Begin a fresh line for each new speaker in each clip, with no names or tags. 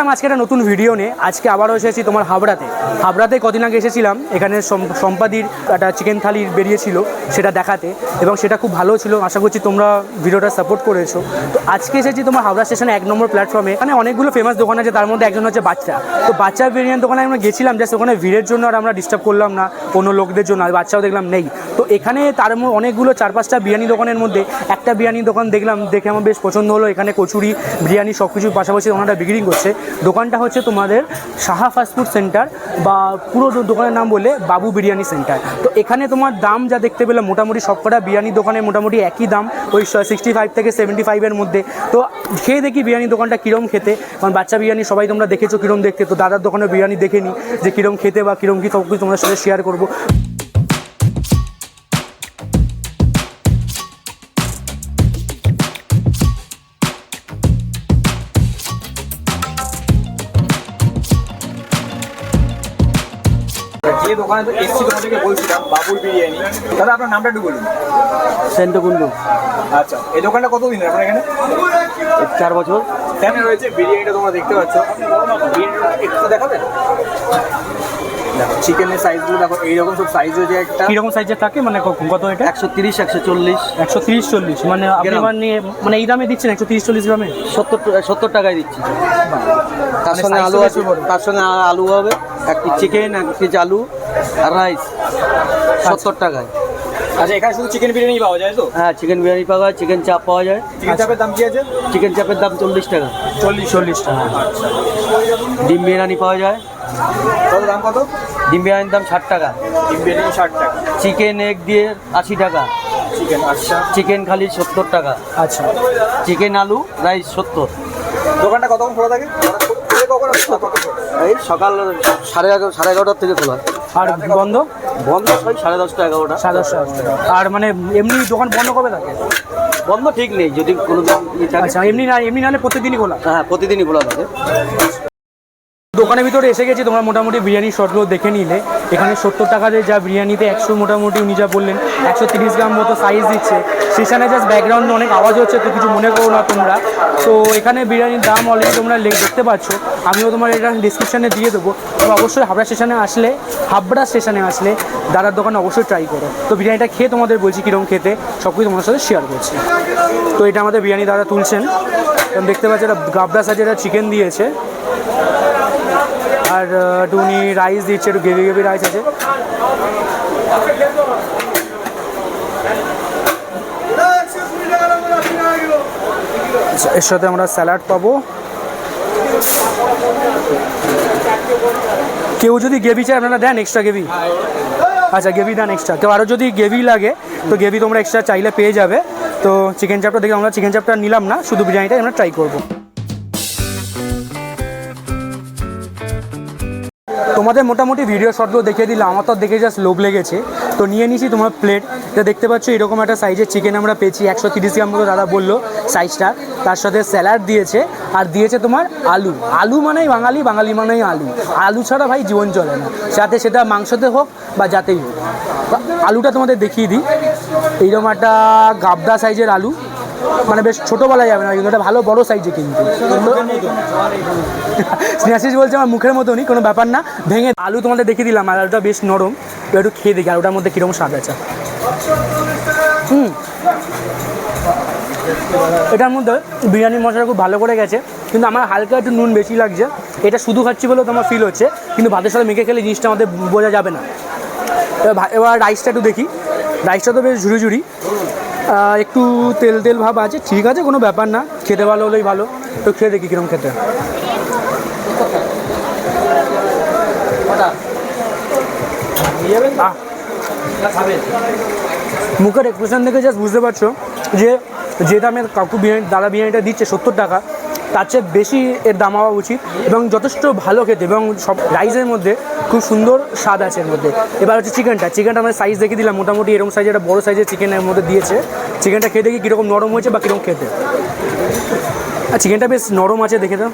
এলাম আজকে একটা নতুন ভিডিও নিয়ে। আজকে আবারও এসেছি তোমার হাবড়াতে। হাবড়াতে কদিন আগে এসেছিলাম। এখানে সম- সম্পাদির একটা চিকেন থালি বেরিয়েছিল সেটা দেখাতে এবং সেটা খুব ভালো ছিল। আশা করছি তোমরা ভিডিওটা সাপোর্ট করেছ। তো আজকে এসেছি তোমার হাওড়া স্টেশনে এক নম্বর প্ল্যাটফর্মে এখানে অনেকগুলো ফেমাস দোকান আছে, তার মধ্যে একজন হচ্ছে বাচ্চা। তো বাচ্চা বিরিয়ানি দোকানে আমরা গেছিলাম জাস্ট ওখানে ভিড়ের জন্য আর আমরা ডিস্টার্ব করলাম না। কোনো লোকদের জন্য, আর বাচ্চাও দেখলাম নেই। তো এখানে তার অনেকগুলো চার পাঁচটা বিরিয়ানি দোকানের মধ্যে একটা বিরিয়ানি দোকান দেখলাম, দেখে আমার বেশ পছন্দ হলো। এখানে কচুরি, বিরিয়ানি সব কিছুর পাশাপাশি ওনারা বিক্রি করছে। দোকানটা হচ্ছে তোমাদের সাহা ফাস্টফুড সেন্টার বা পুরো দোকানের নাম বলে বাবু বিরিয়ানি সেন্টার। তো এখানে তোমার দাম যা দেখতে পেলে মোটামুটি সবকটা বিরিয়ানি দোকানে মোটামুটি একই দাম ওই সিক্সটি ফাইভ থেকে সেভেন্টি ফাইভের মধ্যে। তো খেয়ে দেখি বিরিয়ানি দোকানটা কীরম খেতে। কারণ বাচ্চা বিরিয়ানি সবাই তোমরা দেখেছ কীরম দেখতে। তো দাদার দোকানে বিরিয়ানি দেখে নিই যে কীরম খেতে বা কীরম কী সব কিছু তোমাদের সাথে শেয়ার করব।
যে দোকানে তো এসছি তোমাদেরকে বলছিলাম বাবুর বিরিয়ানি। দাদা আপনার নামটা একটু বলুন।
সেন্টকুন্ডু
আচ্ছা এই দোকানটা কতদিন আপনার এখানে?
চার বছর।
এখানে রয়েছে বিরিয়ানিটা তোমরা দেখতে পাচ্ছ? একটু দেখাবে? দেখো চিকেনের সাইজগুলো দেখো এইরকম সব সাইজ রয়েছে একটা।
কীরকম সাইজের থাকে? মানে ক- কত এটা?
একশো তিরিশ একশো চল্লিশ।
একশো তিরিশ চল্লিশ। মানে আপনি। মানে মানে এই দামে দিচ্ছেন একশো তিরিশ চল্লিশ গ্রামে?
সত্তর সত্তর টাকায় দিচ্ছি। তার
মানে
সঙ্গে আলু আছে তার সঙ্গে আলু হবে। এক চিকেন এক পিস আলু আর রাইস সত্তর টাকায়।
আচ্ছা এখানে শুধু চিকেন বিরিয়ানি পাওয়া যায় তো?
হ্যাঁ চিকেন বিরিয়ানি পাওয়া যায় চিকেন চাপ পাওয়া যায়।
চিকেন চাপের দাম কি আছে?
চিকেন চাপের দাম চল্লিশ টাকা।
চল্লিশ
চল্লিশ টাকা।
ডিম বিরিয়ানি পাওয়া যায়।
কত দাম কত?
ডিম বিরিয়ানির দাম ষাট টাকা।
ডিম বিরিয়ানি ষাট টাকা।
চিকেন এগ দিয়ে আশি টাকা।
চিকেন আচ্ছা।
চিকেন খালি সত্তর টাকা।
আচ্ছা।
চিকেন আলু রাইস সত্তর।
দোকানটা কতক্ষণ খোলা থাকে?
এই সকাল সাড়ে এগারো সাড়ে এগারোটার থেকে খোলা।
আর বন্ধ?
বন্ধ হয় সাড়ে দশটা এগারোটা।
সাড়ে দশটা আর মানে এমনি দোকান বন্ধ কবে থাকে?
বন্ধ ঠিক নেই যদি কোনো
আচ্ছা এমনি না এমনি নাহলে প্রতিদিনই খোলা?
হ্যাঁ প্রতিদিনই খোলা থাকে।
দোকানের ভিতরে এসে গেছি, তোমরা মোটামুটি বিরিয়ানি শর্টগুলো দেখে নিলে। এখানে সত্তর টাকাতে যা বিরিয়ানিতে একশো মোটামুটি, উনি যা বললেন, একশো তিরিশ গ্রাম মতো সাইজ দিচ্ছে। সেখানে জাস্ট ব্যাকগ্রাউন্ডে অনেক আওয়াজ হচ্ছে, তো কিছু মনে করো না তোমরা। তো এখানে বিরিয়ানির দাম অলরেডি তোমরা দেখতে পাচ্ছ। আমিও তোমার এটা ডিসক্রিপশানে দিয়ে দেবো। তবে অবশ্যই হাবড়া স্টেশনে আসলে, হাবড়া স্টেশনে আসলে দাদার দোকানে অবশ্যই ট্রাই করো। তো বিরিয়ানিটা খেয়ে তোমাদের বলছি কীরকম খেতে সব কিছু তোমাদের সাথে শেয়ার করছি। তো এটা আমাদের বিরিয়ানি দাদা তুলছেন। দেখতে পাচ্ছি এটা গাবদা সাইজের একটা চিকেন দিয়েছে। আর উনি রাইস দিচ্ছে একটু গ্রেভি গ্রেভি রাইস আছে। আচ্ছা, এর সাথে আমরা স্যালাড পাবো। কেউ যদি গ্রেভি চায় আপনারা দেন এক্সট্রা গ্রেভি। আচ্ছা গ্রেভি দেন এক্সট্রা কেউ আরও যদি গ্রেভি লাগে তো গ্রেভি তোমরা এক্সট্রা চাইলে পেয়ে যাবে। তো চিকেন চাপটা দেখে আমরা চিকেন চাপটা নিলাম না শুধু বিরিয়ানিটা আমরা ট্রাই করব। তোমাদের মোটামুটি ভিডিও শটগুলো দেখিয়ে দিলাম। আমার তো দেখে জাস্ট লোভ লেগেছে। তো নিয়ে নিয়েছি তোমার প্লেট এটা দেখতে পাচ্ছ, এরকম একটা সাইজের চিকেন আমরা পেয়েছি। একশো তিরিশ গ্রাম মতো দাদা বলল সাইজটা তার সাথে স্যালাড দিয়েছে। আর দিয়েছে তোমার আলু। আলু মানেই বাঙালি বাঙালি মানেই আলু। আলু ছাড়া ভাই জীবন চলে না। যাতে সেটা মাংসতে হোক বা যাতেই হোক। আলুটা তোমাদের দেখিয়ে দিই। এইরকম একটা গাবদা সাইজের আলু। মানে বেশ ছোটো বলা যাবে না, কিন্তু এটা ভালো বড় সাইজে কিন্তু স্নেহাশিস বলছে আমার মুখের মতনই, কোনো ব্যাপার না, ভেঙে আলু তোমাদের দেখিয়ে দিলাম আর আলুটা বেশ নরম। একটু খেয়ে দেখি, আলুটার মধ্যে কীরকম স্বাদ আছে। হুম। এটার মধ্যে বিরিয়ানি মশলা খুব ভালো করে গেছে, কিন্তু আমার হালকা একটু নুন বেশি লাগছে। এটা শুধু খাচ্ছি বলেও তোমার ফিল হচ্ছে, কিন্তু ভাতের সাথে মেখে খেলে জিনিসটা আমাদের বোঝা যাবে না। এবার রাইসটা একটু দেখি। রাইসটা তো বেশ ঝুড়ি ঝুড়ি। একটু তেল তেল ভাব আছে, ঠিক আছে, কোনো ব্যাপার না। খেতে ভালো হলেই ভালো। তো খেয়ে দেখি কীরকম খেতে। মুখের এক্সপ্রেশন দেখে জাস্ট বুঝতে পারছ যে যে দামের কাকু বিরিয়ানি দাদা বিরিয়ানিটা দিচ্ছে সত্তর টাকা। তার চেয়ে বেশি এর দাম হওয়া উচিত এবং যথেষ্ট ভালো খেতে এবং সব রাইসের মধ্যে খুব সুন্দর স্বাদ আছে এর মধ্যে। এবার হচ্ছে চিকেনটা। চিকেনটা আমাদের সাইজ দেখে দিলাম। মোটামুটি এরকম সাইজের একটা বড়ো সাইজের চিকেনের মধ্যে দিয়েছে। চিকেনটা খেয়ে দেখি কীরকম নরম হয়েছে বা কীরকম খেতে। আর চিকেনটা বেশ নরম আছে, দেখে দাও।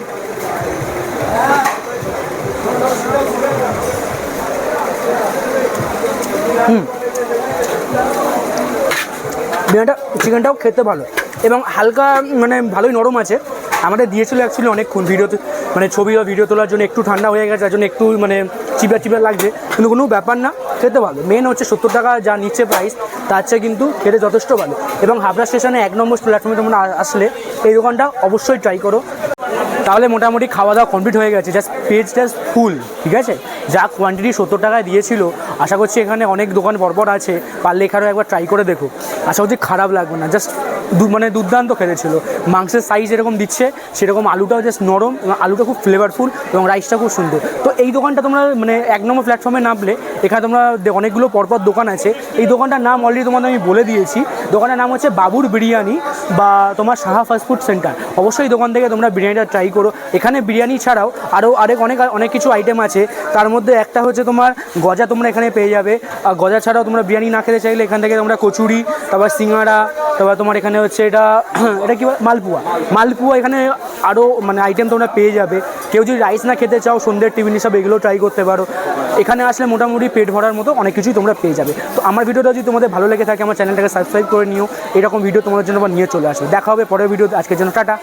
হুম। বিরিয়ানিটা চিকেনটাও খেতে ভালো। এবং হালকা মানে ভালোই নরম আছে। আমাদের দিয়েছিল অ্যাকচুয়ালি অনেকক্ষণ ভিডিওতে মানে ছবি বা ভিডিও তোলার জন্য একটু ঠান্ডা হয়ে গেছে যার জন্য একটু মানে চিপা চিপা লাগছে। কিন্তু কোনো ব্যাপার না, খেতে ভালো। মেন হচ্ছে সত্তর টাকা যা নিচ্ছে প্রাইস তার চেয়ে কিন্তু খেতে যথেষ্ট ভালো। এবং হাবড়া স্টেশনে এক নম্বর প্ল্যাটফর্মে তোমরা আসলে এই দোকানটা অবশ্যই ট্রাই করো। তাহলে মোটামুটি খাওয়া দাওয়া কমপ্লিট হয়ে গেছে। জাস্ট পেজ জাস্ট ফুল ঠিক আছে? যা কোয়ান্টিটি সত্তর টাকায় দিয়েছিল, আশা করছি এখানে অনেক দোকান পরপর আছে, পারলে এখানেও একবার ট্রাই করে দেখো। আশা করছি খারাপ লাগবে না জাস্ট মানে দুর্দান্ত খেতে ছিল মাংসের সাইজ এরকম দিচ্ছে, সেরকম আলুটাও জাস্ট নরম এবং আলুটা খুব ফ্লেভারফুল এবং রাইসটা খুব সুন্দর। তো এই দোকানটা তোমরা মানে এক নম্বর প্ল্যাটফর্মে নামলে এখানে তোমরা অনেকগুলো পরপর দোকান আছে। এই দোকানটার নাম অলরেডি তোমাদের আমি বলে দিয়েছি। দোকানের নাম হচ্ছে বাবুর বিরিয়ানি বা তোমার সাহা ফাস্টফুড সেন্টার অবশ্যই দোকান থেকে তোমরা বিরিয়ানিটা ট্রাই করো। এখানে বিরিয়ানি ছাড়াও আরও আরেক অনেক অনেক কিছু আইটেম আছে। তার মধ্যে একটা হচ্ছে তোমার গজা তোমরা এখানে পেয়ে যাবে। আর গজা ছাড়াও তোমরা বিরিয়ানি না খেতে চাইলে এখান থেকে তোমরা কচুরি, তারপর সিঙ্গাড়া তারপর তোমার এখানে হচ্ছে এটা এটা কি? মালপুয়া। মালপুয়া এখানে আরও মানে আইটেম তোমরা পেয়ে যাবে। কেউ যদি রাইস না খেতে চাও, সন্ধ্যের টিফিন হিসাবে এগুলো ট্রাই করতে পারো। এখানে আসলে মোটামুটি পেট ভরার মতো অনেক কিছুই তোমরা পেয়ে যাবে। তো আমার ভিডিওটা যদি তোমাদের ভালো লেগে থাকে, আমার চ্যানেলটাকে সাবস্ক্রাইব করে নিও। এরকম ভিডিও তোমাদের জন্য আবার নিয়ে চলে আসবে। দেখা হবে পরের ভিডিও আজকের জন্য টাটা।